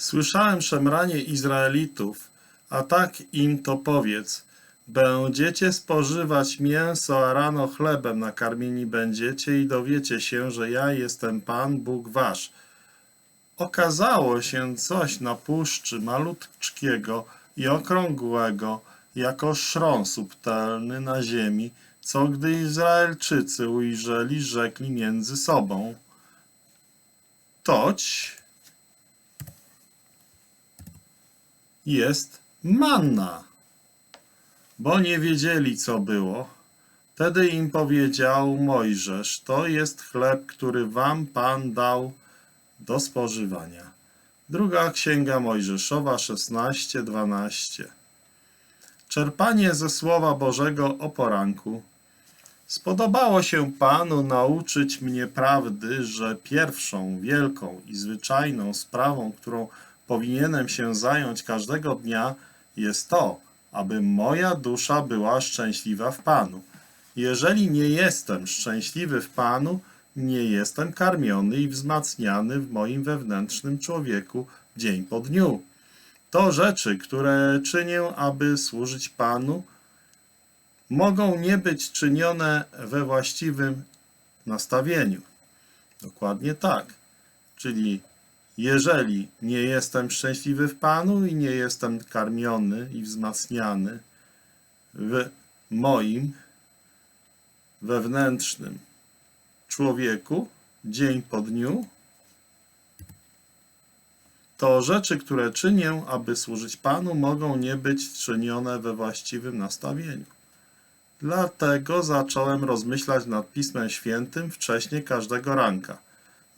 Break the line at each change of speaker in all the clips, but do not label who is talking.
Słyszałem szemranie Izraelitów, a tak im to powiedz. Będziecie spożywać mięso, a rano chlebem nakarmieni będziecie i dowiecie się, że ja jestem Pan, Bóg wasz. Okazało się coś na puszczy malutkiego i okrągłego, jako szron subtelny na ziemi, co gdy Izraelczycy ujrzeli, rzekli między sobą. Toć jest manna, bo nie wiedzieli, co było. Wtedy im powiedział Mojżesz, to jest chleb, który wam Pan dał do spożywania. Druga Księga Mojżeszowa 16:12. Czerpanie ze Słowa Bożego o poranku. Spodobało się Panu nauczyć mnie prawdy, że pierwszą, wielką i zwyczajną sprawą, którą powinienem się zająć każdego dnia, jest to, aby moja dusza była szczęśliwa w Panu. Jeżeli nie jestem szczęśliwy w Panu, nie jestem karmiony i wzmacniany w moim wewnętrznym człowieku dzień po dniu. To rzeczy, które czynię, aby służyć Panu, mogą nie być czynione we właściwym nastawieniu. Dokładnie tak. Czyli jeżeli nie jestem szczęśliwy w Panu i nie jestem karmiony i wzmacniany w moim wewnętrznym człowieku dzień po dniu, to rzeczy, które czynię, aby służyć Panu, mogą nie być czynione we właściwym nastawieniu. Dlatego zacząłem rozmyślać nad Pismem Świętym wcześniej każdego ranka.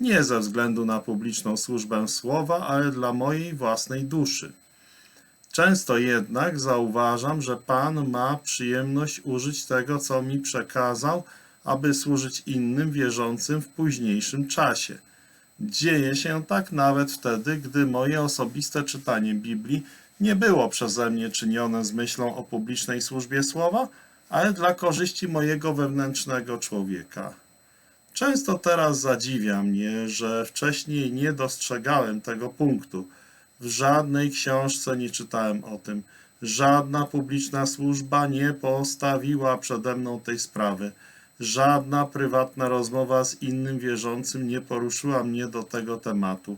Nie ze względu na publiczną służbę słowa, ale dla mojej własnej duszy. Często jednak zauważam, że Pan ma przyjemność użyć tego, co mi przekazał, aby służyć innym wierzącym w późniejszym czasie. Dzieje się tak nawet wtedy, gdy moje osobiste czytanie Biblii nie było przeze mnie czynione z myślą o publicznej służbie słowa, ale dla korzyści mojego wewnętrznego człowieka. Często teraz zadziwia mnie, że wcześniej nie dostrzegałem tego punktu. W żadnej książce nie czytałem o tym. Żadna publiczna służba nie postawiła przede mną tej sprawy. Żadna prywatna rozmowa z innym wierzącym nie poruszyła mnie do tego tematu.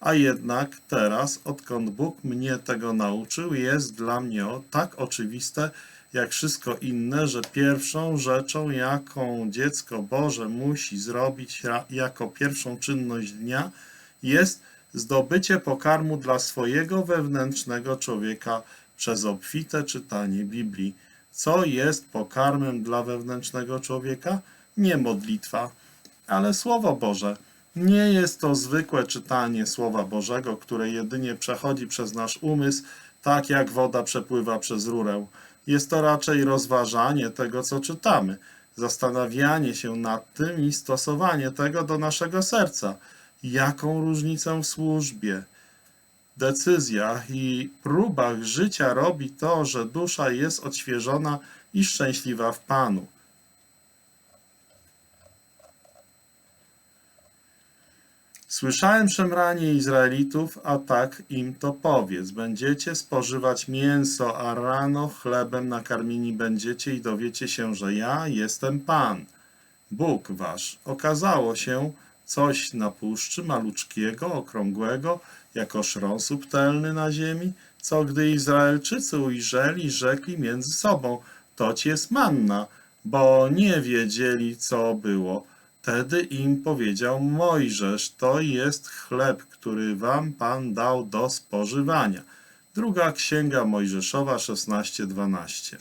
A jednak teraz, odkąd Bóg mnie tego nauczył, jest dla mnie tak oczywiste, jak wszystko inne, że pierwszą rzeczą, jaką dziecko Boże musi zrobić jako pierwszą czynność dnia, jest zdobycie pokarmu dla swojego wewnętrznego człowieka przez obfite czytanie Biblii. Co jest pokarmem dla wewnętrznego człowieka? Nie modlitwa, ale Słowo Boże. Nie jest to zwykłe czytanie Słowa Bożego, które jedynie przechodzi przez nasz umysł, tak jak woda przepływa przez rurę. Jest to raczej rozważanie tego, co czytamy, zastanawianie się nad tym i stosowanie tego do naszego serca. Jaką różnicę w służbie, decyzjach i próbach życia robi to, że dusza jest odświeżona i szczęśliwa w Panu. Słyszałem szemranie Izraelitów, a tak im to powiedz. Będziecie spożywać mięso, a rano chlebem nakarmieni będziecie i dowiecie się, że ja jestem Pan, Bóg wasz. Okazało się coś na puszczy maluczkiego, okrągłego, jako szron subtelny na ziemi, co gdy Izraelczycy ujrzeli, rzekli między sobą, toć jest manna, bo nie wiedzieli, co było. Wtedy im powiedział Mojżesz, to jest chleb, który wam Pan dał do spożywania. Druga Księga Mojżeszowa 16:12.